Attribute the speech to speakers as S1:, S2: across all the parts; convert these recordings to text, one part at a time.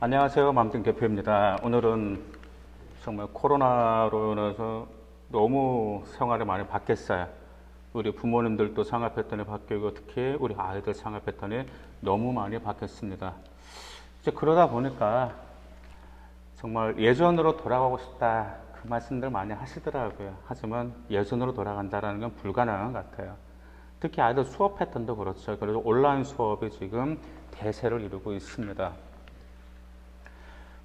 S1: 안녕하세요. 맘띵 대표입니다. 오늘은 정말 코로나로 인해서 너무 생활이 많이 바뀌었어요. 우리 부모님들도 생활 패턴이 바뀌고 특히 우리 아이들 생활 패턴이 너무 많이 바뀌었습니다. 이제 그러다 보니까 정말 예전으로 돌아가고 싶다 그 말씀들 많이 하시더라고요. 하지만 예전으로 돌아간다라는 건 불가능한 것 같아요. 특히 아이들 수업 패턴도 그렇죠. 그래서 온라인 수업이 지금 대세를 이루고 있습니다.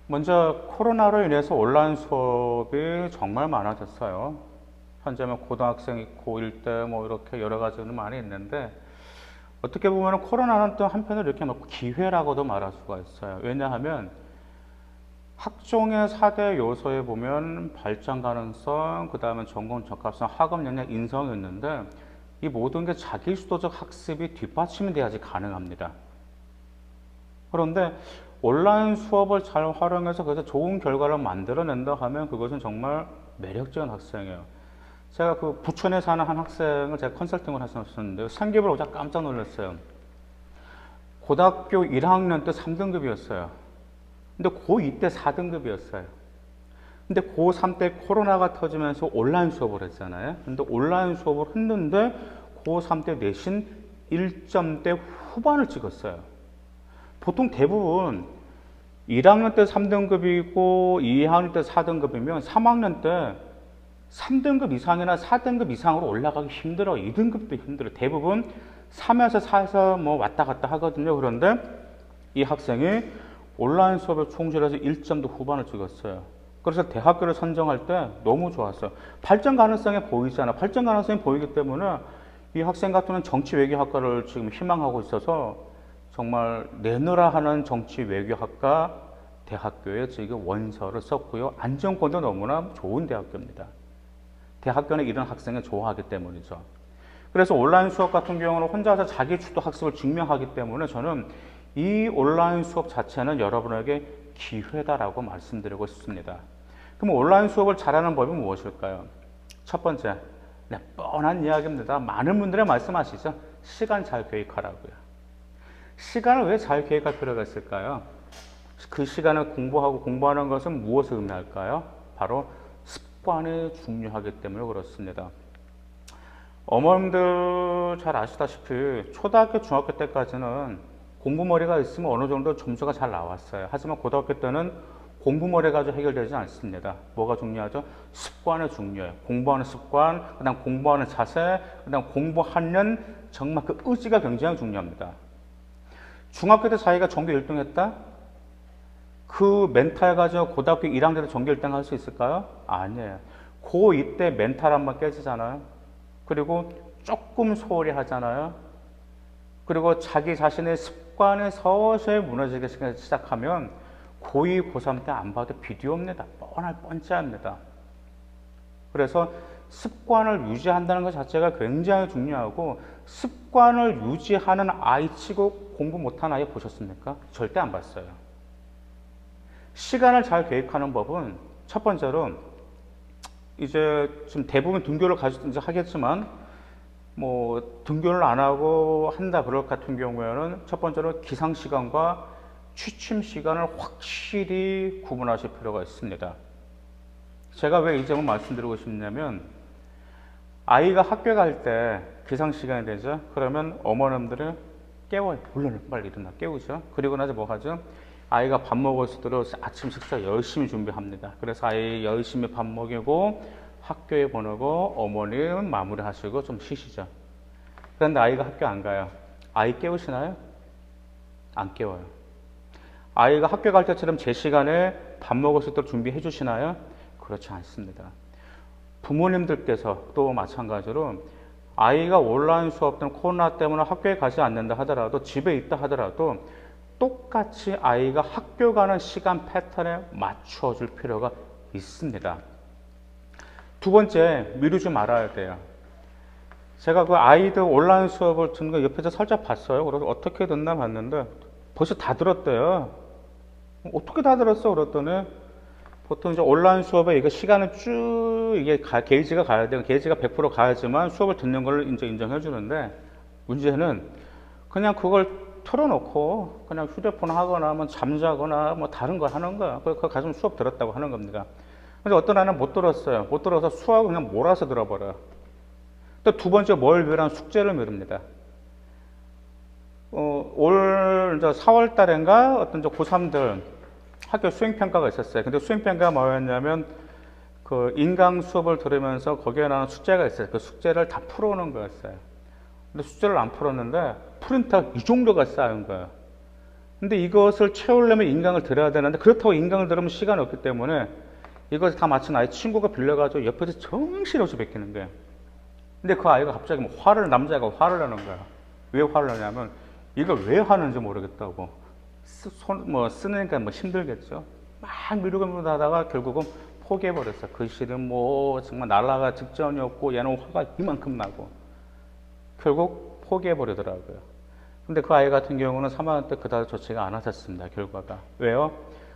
S1: 먼저 코로나로 인해서 온라인 수업이 정말 많아졌어요. 현재는 고등학생 있고 일1대 뭐 이렇게 여러 가지는 많이 있는데 어떻게 보면 코로나는 또 한편으로 이렇게 막 기회라고도 말할 수가 있어요. 왜냐하면 학종의 4대 요소에 보면 발전 가능성, 그 다음에 전공 적합성, 학업 역량, 인성이 있는데 이 모든 게 자기 주도적 학습이 뒷받침이 돼야지 가능합니다. 그런데 온라인 수업을 잘 활용해서 그래서 좋은 결과를 만들어낸다 하면 그것은 정말 매력적인 학생이에요. 제가 그 부천에 사는 한 학생을 제가 컨설팅을 했었는데 생기부를 보자 깜짝 놀랐어요. 고등학교 1학년 때 3등급이었어요. 근데 고2 때 4등급이었어요. 근데 고3 때 코로나가 터지면서 온라인 수업을 했잖아요. 근데 온라인 수업을 했는데 고3 때 내신 1점대 후반을 찍었어요. 보통 대부분 1학년 때 3등급이고 2학년 때 4등급이면 3학년 때 3등급 이상이나 4등급 이상으로 올라가기 힘들어. 2등급도 힘들어. 대부분 3에서 4에서 뭐 왔다 갔다 하거든요. 그런데 이 학생이 온라인 수업에 총질해서 1점도 후반을 찍었어요. 그래서 대학교를 선정할 때 너무 좋았어요. 발전 가능성이 보이잖아. 발전 가능성이 보이기 때문에 이 학생 같은 경우는 정치 외교학과를 지금 희망하고 있어서 정말 내노라 하는 정치 외교학과 대학교에 지금 원서를 썼고요. 안정권도 너무나 좋은 대학교입니다. 대학교는 이런 학생을 좋아하기 때문이죠. 그래서 온라인 수업 같은 경우는 혼자서 자기 주도 학습을 증명하기 때문에 저는 이 온라인 수업 자체는 여러분에게 기회다라고 말씀드리고 싶습니다. 그럼 온라인 수업을 잘하는 법이 무엇일까요? 첫 번째, 네, 뻔한 이야기입니다. 많은 분들이 말씀하시죠. 시간 잘 계획하라고요. 시간을 왜 잘 계획할 필요가 있을까요? 그 시간을 공부하고 공부하는 것은 무엇을 의미할까요? 바로 습관이 중요하기 때문에 그렇습니다. 어머님들 잘 아시다시피 초등학교, 중학교 때까지는 공부머리가 있으면 어느 정도 점수가 잘 나왔어요. 하지만 고등학교 때는 공부머리 가지고 해결되지 않습니다. 뭐가 중요하죠? 습관이 중요해요. 공부하는 습관, 그 다음 공부하는 자세, 그 다음 공부하는 정말 그 의지가 굉장히 중요합니다. 중학교 때 자기가 전교 1등 했다? 그 멘탈 가지고 고등학교 1학년 때 전교 1등 할 수 있을까요? 아니에요. 고2 때 멘탈 한 번 깨지잖아요. 그리고 조금 소홀히 하잖아요. 그리고 자기 자신의 습관이 서서히 무너지기 시작하면 고2, 고3 때 안 봐도 비디오입니다. 뻔할 뻔짜입니다. 그래서 습관을 유지한다는 것 자체가 굉장히 중요하고 습관을 유지하는 아이 치고 공부 못하는 아이 보셨습니까? 절대 안 봤어요. 시간을 잘 계획하는 법은 첫 번째로 이제 지금 대부분 등교를 이제 하겠지만 뭐 등교를 안 하고 한다 그럴 같은 경우에는 첫 번째로 기상 시간과 취침 시간을 확실히 구분하실 필요가 있습니다. 제가 왜 이 점을 말씀드리고 싶냐면 아이가 학교 갈 때 기상 시간이 되죠. 그러면 어머님들은 깨워요. 물론 빨리 일어나 깨우죠. 그리고 나서 뭐 하죠? 아이가 밥 먹을 수 있도록 아침 식사 열심히 준비합니다. 그래서 아이 열심히 밥 먹이고 학교에 보내고 어머니는 마무리 하시고 좀 쉬시죠. 그런데 아이가 학교 안 가요. 아이 깨우시나요? 안 깨워요. 아이가 학교 갈 때처럼 제 시간에 밥 먹을 수 있도록 준비해 주시나요? 그렇지 않습니다. 부모님들께서 또 마찬가지로 아이가 온라인 수업 때는 코로나 때문에 학교에 가지 않는다 하더라도 집에 있다 하더라도 똑같이 아이가 학교 가는 시간 패턴에 맞춰 줄 필요가 있습니다. 두 번째, 미루지 말아야 돼요. 제가 그 아이들 온라인 수업을 듣는 거 옆에서 살짝 봤어요. 그래서 어떻게 듣나 봤는데 벌써 다 들었대요. 어떻게 다 들었어? 그랬더니 보통 이제 온라인 수업에 이거 시간을 쭉 이게 가, 게이지가 가야 돼요. 게이지가 100% 가야지만 수업을 듣는 걸 이제 인정해 주는데 문제는 그냥 그걸 틀어놓고 그냥 휴대폰 하거나 뭐 잠자거나 뭐 다른 거 하는 거야. 그거 가지고 수업 들었다고 하는 겁니다. 근데 어떤 애는 못 들었어요. 못 들어서 수학을 그냥 몰아서 들어버려요. 또 두 번째 뭘 미란 숙제를 미룹니다. 어, 올 이제 4월 달인가 어떤 저 고3들 학교 수행평가가 있었어요. 근데 수행평가가 뭐였냐면 그 인강 수업을 들으면서 거기에 나오는 숙제가 있어요. 그 숙제를 다 풀어오는 거였어요. 근데 숙제를 안 풀었는데 프린터가 이 정도가 쌓인 거예요. 근데 이것을 채우려면 인강을 들어야 되는데 그렇다고 인강을 들으면 시간이 없기 때문에 이것을 다 마친 아이 친구가 빌려가지고 옆에서 정신없이 베끼는 거예요. 근데 그 아이가 갑자기 뭐 화를 남자가 화를 내는 거야. 왜 화를 내냐면 이걸 왜 하는지 모르겠다고. 쓰, 손, 뭐 쓰니까 뭐 힘들겠죠. 막 미루고 하다가 결국은 포기해버렸어. 글씨는 뭐 정말 날라가 직전이었고 얘는 화가 이만큼 나고 결국 포기해버리더라고요. 근데 그 아이 같은 경우는 3학년 때 그다지 좋지가 않았었습니다. 결과가. 왜요?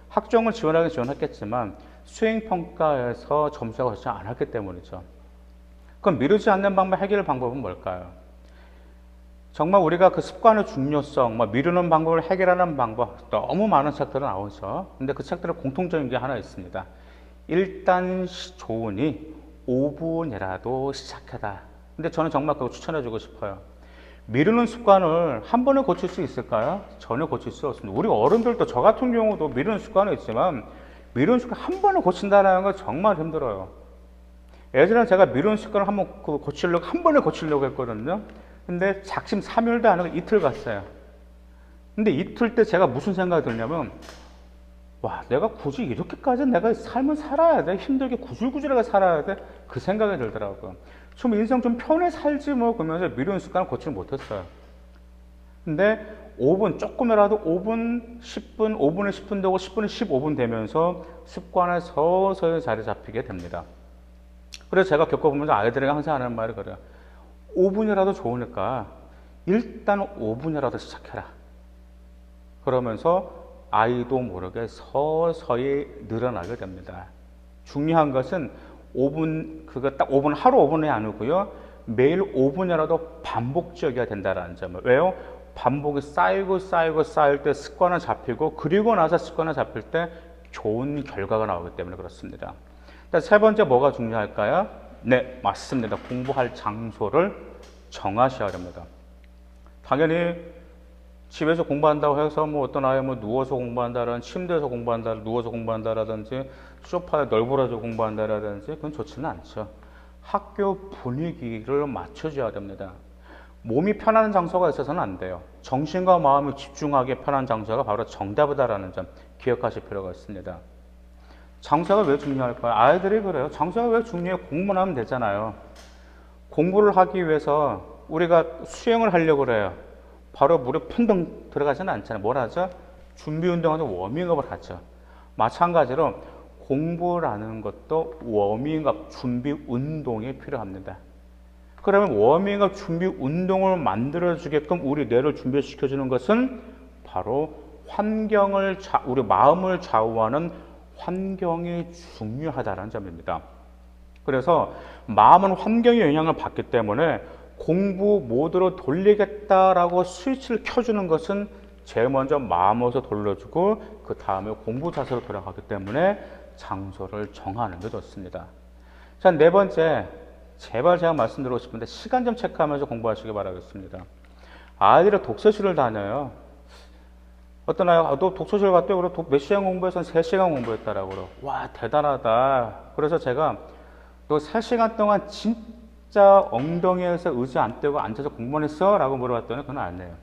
S1: 학종을 지원하긴 지원했겠지만 수행평가에서 점수가 좋지 않았기 때문이죠. 그럼 미루지 않는 방법, 해결 방법은 뭘까요? 정말 우리가 그 습관의 중요성, 뭐 미루는 방법을 해결하는 방법, 너무 많은 책들이 나오죠. 근데 그 책들은 공통적인 게 하나 있습니다. 일단 시- 좋으니 5분이라도 시작하다. 근데 저는 정말 그거 추천해주고 싶어요. 미루는 습관을 한 번에 고칠 수 있을까요? 전혀 고칠 수 없습니다. 우리 어른들도 저 같은 경우도 미루는 습관은 있지만 미루는 습관 한 번에 고친다는 건 정말 힘들어요. 예전에 제가 미루는 습관을 한번 그 고치려고 한 번에 고치려고 했거든요. 근데 작심 삼일도 안 하고 이틀 갔어요. 근데 이틀 때 제가 무슨 생각이 들냐면 와 내가 굳이 이렇게까지 내가 삶을 살아야 돼 힘들게 구질구질하게 살아야 돼 그 생각이 들더라고요. 좀 인생 좀 편해 살지 뭐 그러면서 미루는 습관을 고치지 못했어요. 근데 5분 조금이라도 5분, 10분, 5분에 10분 되고 10분에 15분 되면서 습관에 서서히 자리 잡히게 됩니다. 그래서 제가 겪어보면서 아이들에게 항상 하는 말이 그래요. 5분이라도 좋으니까 일단 5분이라도 시작해라. 그러면서 아이도 모르게 서서히 늘어나게 됩니다. 중요한 것은 5분, 그거 딱 5분, 하루 5분이 아니고요. 매일 5분이라도 반복적이어야 된다는 점을. 왜요? 반복이 쌓이고 쌓이고 쌓일 때 습관은 잡히고 그리고 나서 습관을 잡힐 때 좋은 결과가 나오기 때문에 그렇습니다. 세 번째 뭐가 중요할까요? 네, 맞습니다. 공부할 장소를 정하셔야 됩니다. 당연히 집에서 공부한다고 해서 뭐 어떤 아이 뭐 누워서 공부한다라는 침대에서 공부한다, 누워서 공부한다라든지 소파에 널브러져 공부한다라든지 그건 좋지는 않죠. 학교 분위기를 맞춰줘야 됩니다. 몸이 편한 장소가 있어서는 안 돼요. 정신과 마음이 집중하게 편한 장소가 바로 정답이다라는 점 기억하실 필요가 있습니다. 장소가 왜 중요할까요? 아이들이 그래요. 장소가 왜 중요해? 공부만 하면 되잖아요. 공부를 하기 위해서 우리가 수영을 하려고 그래요. 바로 물에 펑덩 들어가지는 않잖아요. 뭘 하죠? 준비 운동하죠. 워밍업을 하죠. 마찬가지로 공부라는 것도 워밍업 준비 운동이 필요합니다. 그러면 워밍업 준비 운동을 만들어 주게끔 우리 뇌를 준비시켜 주는 것은 바로 환경을 좌, 우리 마음을 좌우하는 환경이 중요하다는 점입니다. 그래서 마음은 환경의 영향을 받기 때문에 공부 모드로 돌리겠다라고 스위치를 켜주는 것은 제일 먼저 마음으로 돌려주고 그 다음에 공부 자세로 돌아가기 때문에 장소를 정하는 게 좋습니다. 자, 네 번째, 제발 제가 말씀드리고 싶은데 시간 좀 체크하면서 공부하시기 바라겠습니다. 아이들이 독서실을 다녀요. 어떤 아이가 아, 너 독서실 갔대요? 그래 몇 시간 공부해서 3시간 공부했다라고 그러. 와 대단하다. 그래서 제가 너 3시간 동안 진짜 엉덩이에서 의자 안 떼고 앉아서 공부만 했어? 라고 물어봤더니 그건 아니에요.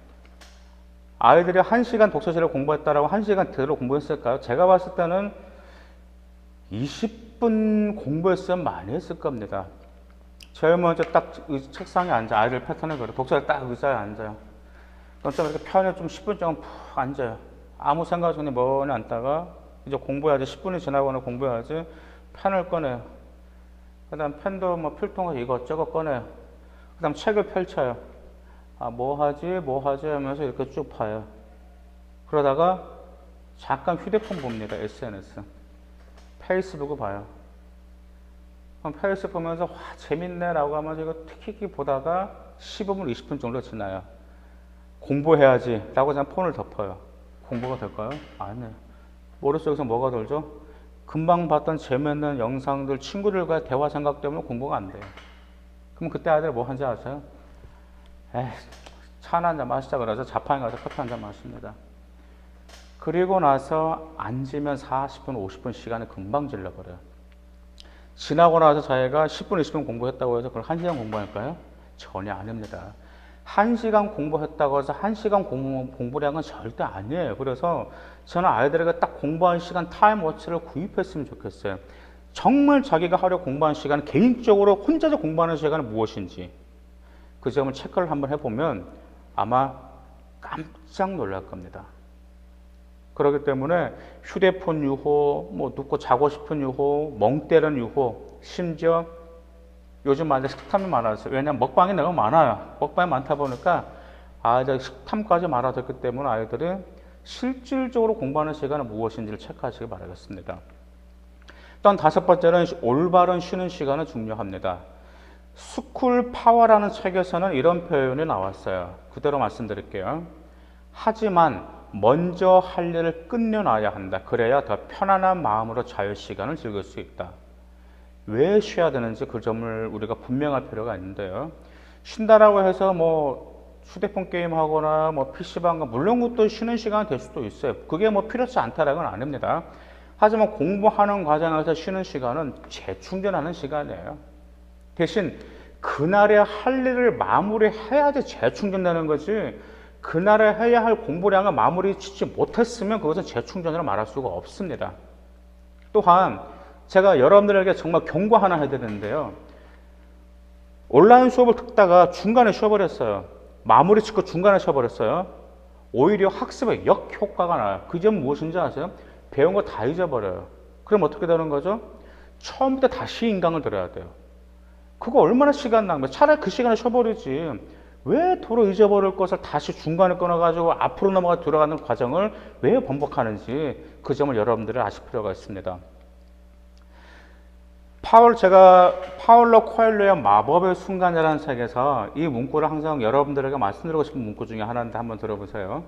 S1: 아이들이 1시간 독서실에 공부했다라고 1시간 그대로 공부했을까요? 제가 봤을 때는 20분 공부했으면 많이 했을 겁니다. 제일 먼저 딱 의- 책상에 앉아 아이들 패턴을 그려 독서실 딱 의자에 앉아요. 좀 이렇게 편히 좀 10분 정도 푹 앉아요. 아무 생각 없이 그냥 멍하니 앉다가 이제 공부해야지 10분이 지나고는 공부해야지 펜을 꺼내요. 그 다음 펜도 뭐 필통에서 이것저것 꺼내요. 그 다음 책을 펼쳐요. 아, 뭐 하지, 뭐 하지 하면서 이렇게 쭉 봐요. 그러다가 잠깐 휴대폰 봅니다. SNS. 페이스북을 봐요. 그럼 페이스 보면서 와 재밌네 라고 하면서 이거 틱틱 보다가 15분, 20분 정도 지나요. 공부해야지 라고 그냥 폰을 덮어요. 공부가 될까요? 아니에요. 머릿속에서 뭐가 돌죠? 금방 봤던 재미있는 영상들, 친구들과의 대화 생각 때문에 공부가 안 돼요. 그럼 그때 아이들 뭐 하는지 아세요? 에이, 차나 한잔 마시자 그러죠. 자판에 가서 커피 한 잔 마십니다. 그리고 나서 앉으면 40분, 50분 시간을 금방 질러버려요. 지나고 나서 자기가 10분, 20분 공부했다고 해서 그걸 1시간 공부할까요? 전혀 아닙니다. 1시간 공부했다고 해서 1시간 공부, 공부량은 절대 아니에요. 그래서 저는 아이들에게 딱 공부한 시간 타임워치를 구입했으면 좋겠어요. 정말 자기가 하려 공부한 시간, 개인적으로 혼자서 공부하는 시간은 무엇인지 그 점을 체크를 한번 해보면 아마 깜짝 놀랄 겁니다. 그렇기 때문에 휴대폰 유호, 뭐 눕고 자고 싶은 유호, 멍 때는 유호, 심지어 요즘 완전 식탐이 많아졌어요. 왜냐하면 먹방이 너무 많아요. 먹방이 많다 보니까 아이들 식탐까지 많아졌기 때문에 아이들이 실질적으로 공부하는 시간은 무엇인지를 체크하시기 바라겠습니다. 또한 다섯 번째는 올바른 쉬는 시간은 중요합니다. 스쿨 파워라는 책에서는 이런 표현이 나왔어요. 그대로 말씀드릴게요. 하지만 먼저 할 일을 끝내놔야 한다. 그래야 더 편안한 마음으로 자유 시간을 즐길 수 있다. 왜 쉬어야 되는지 그 점을 우리가 분명할 필요가 있는데요. 쉰다라고 해서 뭐 휴대폰 게임 하거나 뭐 PC방 가 물론 그것도 쉬는 시간이 될 수도 있어요. 그게 뭐 필요치 않다라는 건 아닙니다. 하지만 공부하는 과정에서 쉬는 시간은 재충전하는 시간이에요. 대신 그날에 할 일을 마무리해야지 재충전되는 거지 그날에 해야 할 공부량을 마무리 짓지 못했으면 그것은 재충전으로 말할 수가 없습니다. 또한 제가 여러분들에게 정말 경고 하나 해야 되는데요. 온라인 수업을 듣다가 중간에 쉬어버렸어요. 마무리 짓고 중간에 쉬어버렸어요. 오히려 학습에 역효과가 나요. 그 점 무엇인지 아세요? 배운 거 다 잊어버려요. 그럼 어떻게 되는 거죠? 처음부터 다시 인강을 들어야 돼요. 그거 얼마나 시간 낭비. 차라리 그 시간에 쉬어버리지. 왜 도로 잊어버릴 것을 다시 중간에 끊어가지고 앞으로 넘어가 들어가는 과정을 왜 반복하는지 그 점을 여러분들이 아실 필요가 있습니다. 파울 제가 파울로 코엘로의 마법의 순간이라는 책에서 이 문구를 항상 여러분들에게 말씀드리고 싶은 문구 중에 하나인데 한번 들어보세요.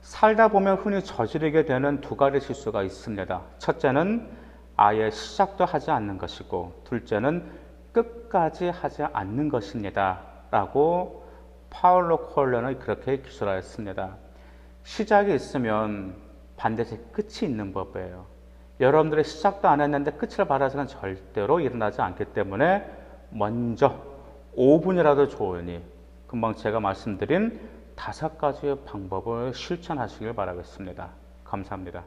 S1: 살다 보면 흔히 저지르게 되는 두 가지 실수가 있습니다. 첫째는 아예 시작도 하지 않는 것이고, 둘째는 끝까지 하지 않는 것입니다. 라고 파울로 코엘로는 그렇게 기술하였습니다. 시작이 있으면 반드시 끝이 있는 법이에요. 여러분들의 시작도 안 했는데 끝을 바라서는 절대로 일어나지 않기 때문에 먼저 5분이라도 좋으니 금방 제가 말씀드린 다섯 가지의 방법을 실천하시길 바라겠습니다. 감사합니다.